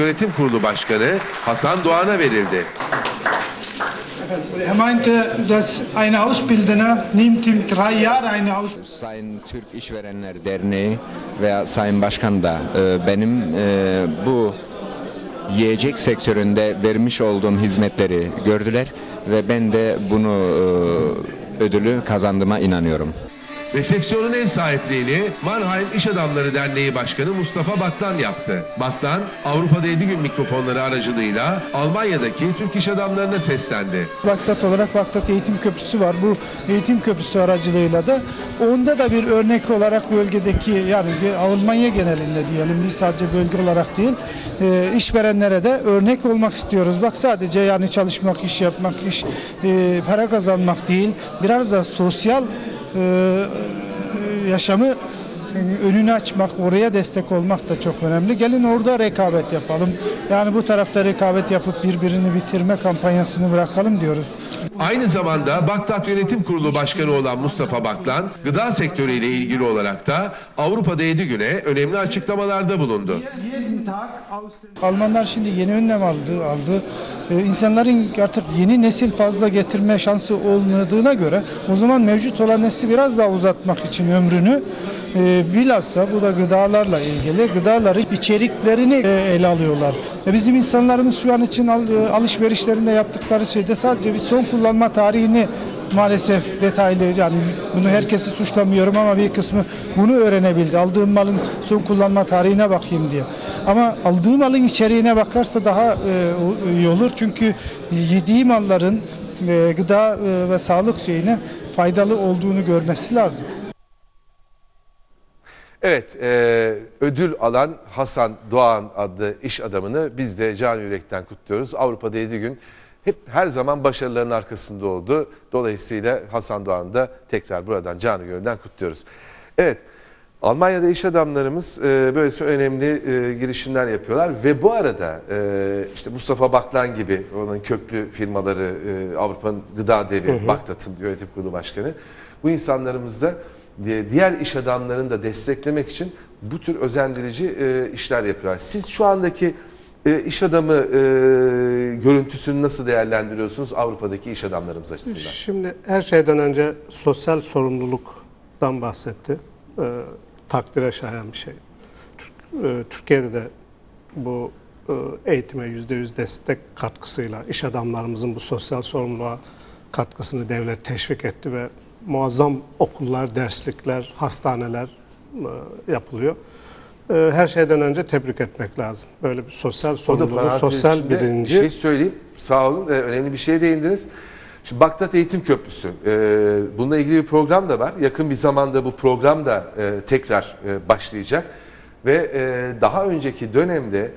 Yönetim Kurulu Başkanı Hasan Doğan'a verildi. Er meinte, dass ein Ausbildender nimmt ihm drei Jahre eine Ausbildung. Sayın Türk İşverenler Derneği veya Sayın Başkan da e, benim e, bu yiyecek sektöründe vermiş olduğum hizmetleri gördüler ve ben de bunu e, ödülü kazandığıma inanıyorum. Resepsiyonun ev sahipliğini Mannheim İş Adamları Derneği Başkanı Mustafa Battan yaptı. Battan, Avrupa'da 7 gün mikrofonları aracılığıyla Almanya'daki Türk iş adamlarına seslendi. Bagdat olarak Bagdat Eğitim Köprüsü var. Bu eğitim köprüsü aracılığıyla da onda da bir örnek olarak bölgedeki yani Almanya genelinde diyelim biz sadece bölge olarak değil e, işverenlere de örnek olmak istiyoruz. Bak sadece yani çalışmak, iş yapmak, iş e, para kazanmak değil biraz da sosyal yaşamı önünü açmak, oraya destek olmak da çok önemli. Gelin orada rekabet yapalım. Yani bu tarafta rekabet yapıp birbirini bitirme kampanyasını bırakalım diyoruz. Aynı zamanda Bagdat Yönetim Kurulu Başkanı olan Mustafa Baklan, gıda sektörüyle ilgili olarak da Avrupa'da 7 güne önemli açıklamalarda bulundu. Almanlar şimdi yeni önlem aldı. aldı. Ee, insanların artık yeni nesil fazla getirme şansı olmadığına göre o zaman mevcut olan nesli biraz daha uzatmak için ömrünü e, bilhassa bu da gıdalarla ilgili gıdaları içeriklerini e, ele alıyorlar. E, bizim insanlarımız şu an için e, alışverişlerinde yaptıkları şeyde sadece bir son kullanma tarihini maalesef detaylı yani bunu herkesi suçlamıyorum ama bir kısmı bunu öğrenebildi. Aldığım malın son kullanma tarihine bakayım diye. Ama aldığım malın içeriğine bakarsa daha e, iyi olur. Çünkü yediği malların e, gıda e, ve sağlık şeyine faydalı olduğunu görmesi lazım. Evet, e, ödül alan Hasan Doğan adlı iş adamını biz de can yürekten kutluyoruz. Avrupa'da 7 gün hep her zaman başarıların arkasında oldu. Dolayısıyla Hasan Doğan'ı da tekrar buradan canı gönülden kutluyoruz. Evet, Almanya'da iş adamlarımız e, böylesi önemli e, girişimler yapıyorlar ve bu arada e, işte Mustafa Baklan gibi onun köklü firmaları e, Avrupa'nın gıda devi Bagdat'ın yönetim kurulu başkanı bu insanlarımız da diğer iş adamlarını da desteklemek için bu tür özendirici e, işler yapıyorlar. Siz şu andaki e, iş adamı e, görüntüsünü nasıl değerlendiriyorsunuz Avrupa'daki iş adamlarımız açısından? Şimdi her şeyden önce sosyal sorumluluktan bahsetti. Ee, takdire şayan bir şey. Türk- e, Türkiye'de de bu e, eğitime yüzde yüz destek katkısıyla iş adamlarımızın bu sosyal sorumluluğa katkısını devlet teşvik etti ve muazzam okullar, derslikler, hastaneler e, yapılıyor. E, Her şeyden önce tebrik etmek lazım. Böyle bir sosyal sorumluluğu, sosyal bilinci. Bir şey söyleyeyim. Sağ olun. Ee, önemli bir şeye değindiniz. Şimdi Bagdat Eğitim Köprüsü. Ee, bununla ilgili bir program da var. Yakın bir zamanda bu program da e, tekrar e, başlayacak. Ve e, daha önceki dönemde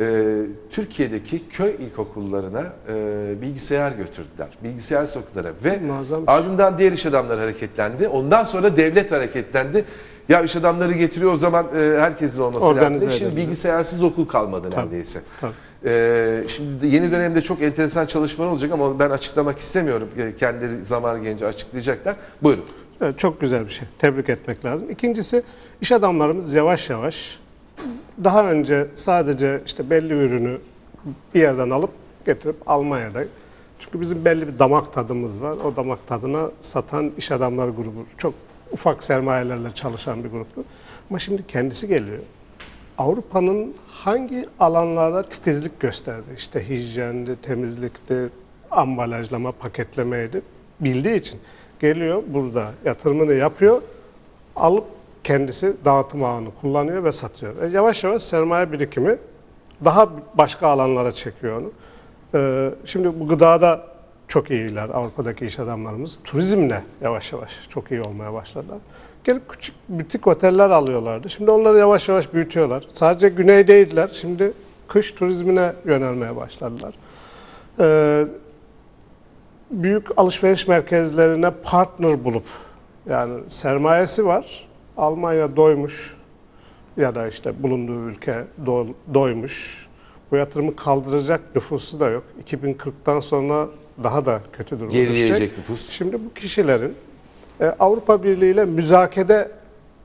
e, Türkiye'deki köy ilkokullarına e, bilgisayar götürdüler. Bilgisayar soktular ve Muazzam ardından diğer iş adamları hareketlendi. Ondan sonra devlet hareketlendi. Ya iş adamları getiriyor o zaman e, herkesin olması Organize lazım. Şimdi bilgisayarsız okul kalmadı neredeyse. tabii. Ee, şimdi yeni dönemde çok enteresan çalışmalar olacak ama ben açıklamak istemiyorum. Ee, Kendileri zaman gelince açıklayacaklar. Buyurun. Evet, çok güzel bir şey. Tebrik etmek lazım. İkincisi iş adamlarımız yavaş yavaş daha önce sadece işte belli ürünü bir yerden alıp getirip Almanya'da çünkü bizim belli bir damak tadımız var. O damak tadına satan iş adamları grubu çok ufak sermayelerle çalışan bir gruptu. Ama şimdi kendisi geliyor. Avrupa'nın hangi alanlarda titizlik gösterdi? İşte hijyendi, temizlikti, ambalajlama, paketlemeydi. Bildiği için geliyor burada yatırımını yapıyor, alıp kendisi dağıtım ağını kullanıyor ve satıyor. E yavaş yavaş sermaye birikimi daha başka alanlara çekiyor onu. Ee, şimdi bu gıdada çok iyiler Avrupa'daki iş adamlarımız. Turizmle yavaş yavaş çok iyi olmaya başladılar. Gelip küçük butik oteller alıyorlardı. Şimdi onları yavaş yavaş büyütüyorlar. Sadece güneydeydiler. Şimdi kış turizmine yönelmeye başladılar. Ee, büyük alışveriş merkezlerine partner bulup yani sermayesi var. Almanya doymuş ya da işte bulunduğu ülke do- doymuş. Bu yatırımı kaldıracak nüfusu da yok. 2040'tan sonra daha da kötü duruma Gerileyecek nüfus. Şimdi bu kişilerin e, Avrupa Birliği ile müzakede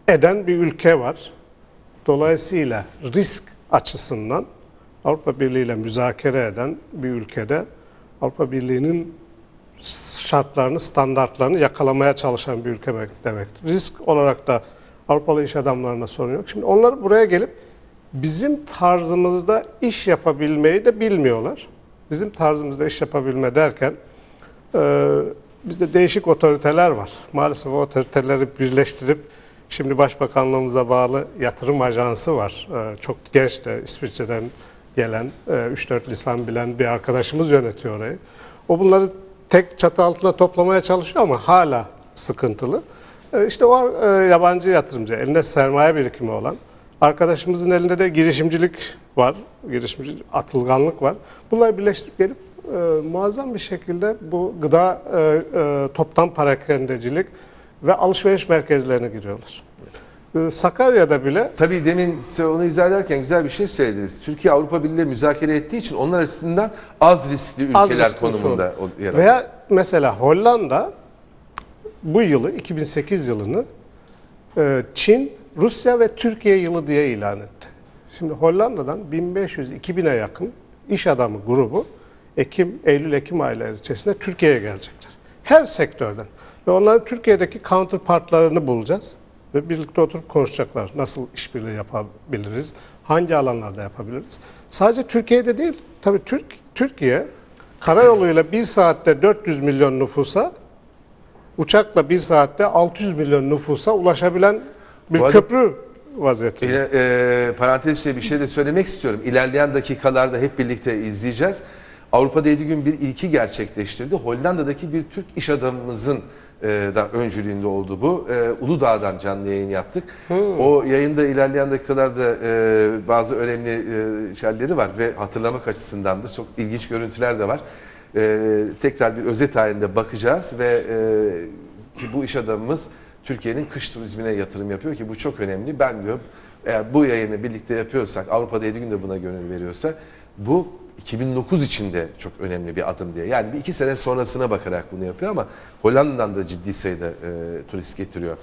eden bir ülke var. Dolayısıyla risk açısından Avrupa Birliği ile müzakere eden bir ülkede Avrupa Birliği'nin şartlarını, standartlarını yakalamaya çalışan bir ülke demektir. Risk olarak da Avrupalı iş adamlarına sorun yok. Şimdi onlar buraya gelip bizim tarzımızda iş yapabilmeyi de bilmiyorlar. Bizim tarzımızda iş yapabilme derken e, bizde değişik otoriteler var. Maalesef o otoriteleri birleştirip şimdi Başbakanlığımıza bağlı yatırım ajansı var. E, çok genç de İsviçre'den gelen e, 3-4 lisan bilen bir arkadaşımız yönetiyor orayı. O bunları tek çatı altına toplamaya çalışıyor ama hala sıkıntılı. E, İşte o e, yabancı yatırımcı, elinde sermaye birikimi olan arkadaşımızın elinde de girişimcilik var, girişimcilik, atılganlık var. Bunları birleştirip gelip e, muazzam bir şekilde bu gıda e, e, toptan parakendecilik ve alışveriş merkezlerine giriyorlar. E, Sakarya'da bile Tabii demin onu izah ederken güzel bir şey söylediniz. Türkiye Avrupa Birliği müzakere ettiği için onlar açısından az riskli ülkeler Az riskli konumunda yer alıyor. Veya mesela Hollanda bu yılı 2008 yılını e, Çin, Rusya ve Türkiye yılı diye ilan etti. Şimdi Hollanda'dan 1500-2000'e yakın iş adamı grubu Ekim, Eylül-Ekim ayları içerisinde Türkiye'ye gelecekler. Her sektörden. Ve onların Türkiye'deki counterpartlarını bulacağız. Ve birlikte oturup konuşacaklar. Nasıl işbirliği yapabiliriz? Hangi alanlarda yapabiliriz? Sadece Türkiye'de değil. Tabii Türk, Türkiye karayoluyla bir saatte 400 milyon nüfusa uçakla bir saatte 600 milyon nüfusa ulaşabilen bir Bu köprü vaziyeti. Yine, e, parantez içinde bir şey de söylemek istiyorum. İlerleyen dakikalarda hep birlikte izleyeceğiz. Avrupa'da 7 gün bir ilki gerçekleştirdi. Hollanda'daki bir Türk iş adamımızın e, da öncülüğünde oldu bu. E, Uludağ'dan canlı yayın yaptık. O yayında ilerleyen dakikalarda e, bazı önemli e, şeyleri var ve hatırlamak açısından da çok ilginç görüntüler de var. E, tekrar bir özet halinde bakacağız ve e, ki bu iş adamımız Türkiye'nin kış turizmine yatırım yapıyor ki bu çok önemli. Ben diyor eğer bu yayını birlikte yapıyorsak Avrupa'da 7 günde buna gönül veriyorsa bu 2009 içinde çok önemli bir adım diye. Yani bir iki sene sonrasına bakarak bunu yapıyor ama Hollanda'dan da ciddi sayıda e, turist getiriyor.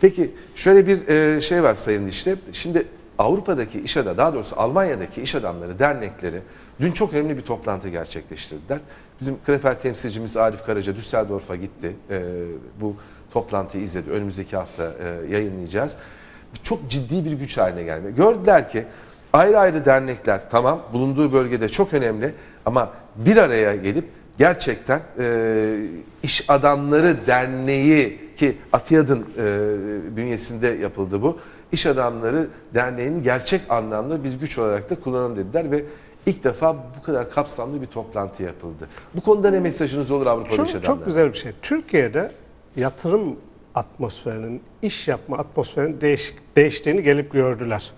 Peki şöyle bir e, şey var Sayın Dişle. Şimdi Avrupa'daki iş adamı, daha doğrusu Almanya'daki iş adamları, dernekleri dün çok önemli bir toplantı gerçekleştirdiler. Bizim Krefel temsilcimiz Arif Karaca Düsseldorf'a gitti. E, bu toplantıyı izledi. Önümüzdeki hafta e, yayınlayacağız. Çok ciddi bir güç haline gelme. Gördüler ki ayrı ayrı dernekler tamam bulunduğu bölgede çok önemli ama bir araya gelip gerçekten e, iş adamları derneği ki Atiyad'ın e, bünyesinde yapıldı bu. İş adamları derneğini gerçek anlamda biz güç olarak da kullanalım dediler ve ilk defa bu kadar kapsamlı bir toplantı yapıldı. Bu konuda ne mesajınız olur Avrupalı Çok, iş adamlarına? çok güzel bir şey. Türkiye'de yatırım atmosferinin, iş yapma atmosferinin değişik, değiştiğini gelip gördüler.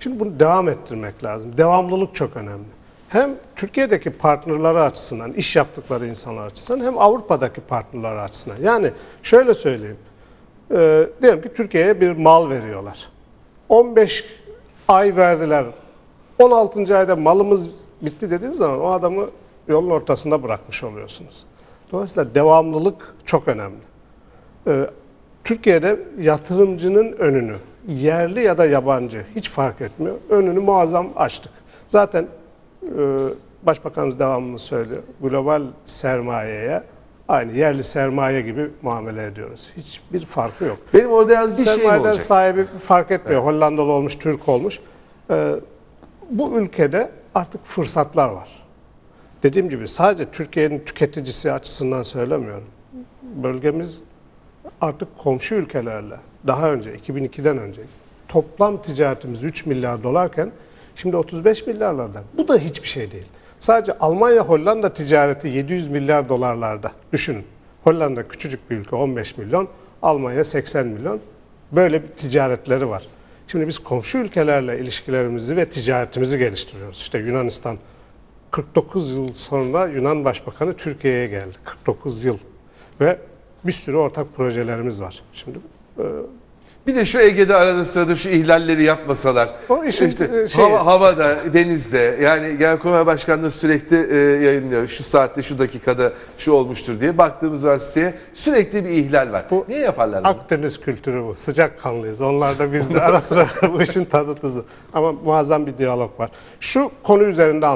Şimdi bunu devam ettirmek lazım. Devamlılık çok önemli. Hem Türkiye'deki partnerleri açısından, iş yaptıkları insanlar açısından hem Avrupa'daki partnerleri açısından. Yani şöyle söyleyeyim. Ee, diyelim ki Türkiye'ye bir mal veriyorlar. 15 ay verdiler. 16. ayda malımız bitti dediğiniz zaman o adamı yolun ortasında bırakmış oluyorsunuz. Dolayısıyla devamlılık çok önemli. Ee, Türkiye'de yatırımcının önünü, yerli ya da yabancı hiç fark etmiyor, önünü muazzam açtık. Zaten e, Başbakanımız devamlı söylüyor, global sermayeye aynı yerli sermaye gibi muamele ediyoruz. Hiçbir farkı yok. Benim orada yalnız bir şey olacak? sahibi fark etmiyor. Hollandalı olmuş, Türk olmuş. Ee, bu ülkede artık fırsatlar var. Dediğim gibi sadece Türkiye'nin tüketicisi açısından söylemiyorum. Bölgemiz artık komşu ülkelerle daha önce 2002'den önce toplam ticaretimiz 3 milyar dolarken şimdi 35 milyarlarda. Bu da hiçbir şey değil. Sadece Almanya Hollanda ticareti 700 milyar dolarlarda. Düşünün. Hollanda küçücük bir ülke 15 milyon, Almanya 80 milyon. Böyle bir ticaretleri var. Şimdi biz komşu ülkelerle ilişkilerimizi ve ticaretimizi geliştiriyoruz. İşte Yunanistan 49 yıl sonra Yunan Başbakanı Türkiye'ye geldi. 49 yıl. Ve bir sürü ortak projelerimiz var. Şimdi e, Bir de şu Ege'de arada sırada şu ihlalleri yapmasalar. O işin, işte e, şeyi. hava, havada, denizde yani Genelkurmay Başkanlığı sürekli e, yayınlıyor. Şu saatte, şu dakikada şu olmuştur diye. Baktığımız zaman siteye sürekli bir ihlal var. Bu Niye yaparlar bunu? Akdeniz kültürü bu. Sıcak kanlıyız. Onlar da biz de ara sıra bu işin tadı tuzu. Ama muazzam bir diyalog var. Şu konu üzerinde